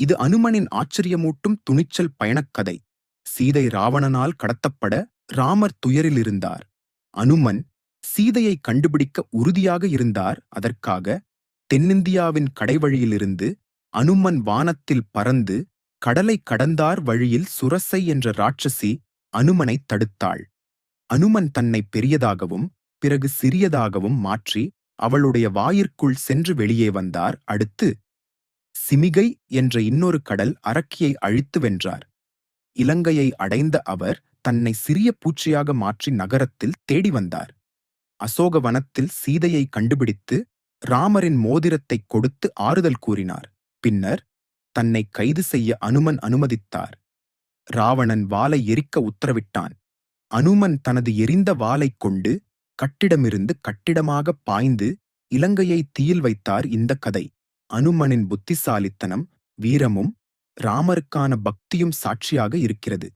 இது அனுமனின் ஆச்சரியமூட்டும் துணிச்சல் பயணக்கதை. சீதை ராவணனால் கடத்தப்பட ராமர் துயரில் இருந்தார். அனுமன் சீதையை கண்டுபிடிக்க உறுதியாக இருந்தார். அதற்காக தென்னிந்தியாவின் கடைவழியிலிருந்து அனுமன் வானத்தில் பறந்து கடலை கடந்தார் வழியில் சுரசை என்ற ராட்சசி அனுமனைத் தடுத்தாள். அனுமன் தன்னை பெரியதாகவும் பிறகு சிறியதாகவும் மாற்றி அவளுடைய வாயிற்குள் சென்று வெளியே வந்தார். அடுத்து சிமிகை என்ற இன்னொரு கடல் அரக்கியை அழித்து வென்றார். இலங்கையை அடைந்த அவர் தன்னை சிறிய பூச்சியாக மாற்றி நகரத்தில் தேடி வந்தார். அசோக வனத்தில் சீதையை கண்டுபிடித்து ராமரின் மோதிரத்தைக் கொடுத்து ஆறுதல் கூறினார். பின்னர் தன்னை கைது செய்ய அனுமன் அனுமதித்தார். ராவணன் வாளை எரிக்க உத்தரவிட்டான். அனுமன் தனது எரிந்த வாளைக் கொண்டு கட்டிடமிருந்து கட்டிடமாக பாய்ந்து இலங்கையை தீயில் வைத்தார் இந்த கதை. அனுமனின் புத்திசாலித்தனம் வீரமும் ராமருக்கான பக்தியும் சாட்சியாக இருக்கிறது.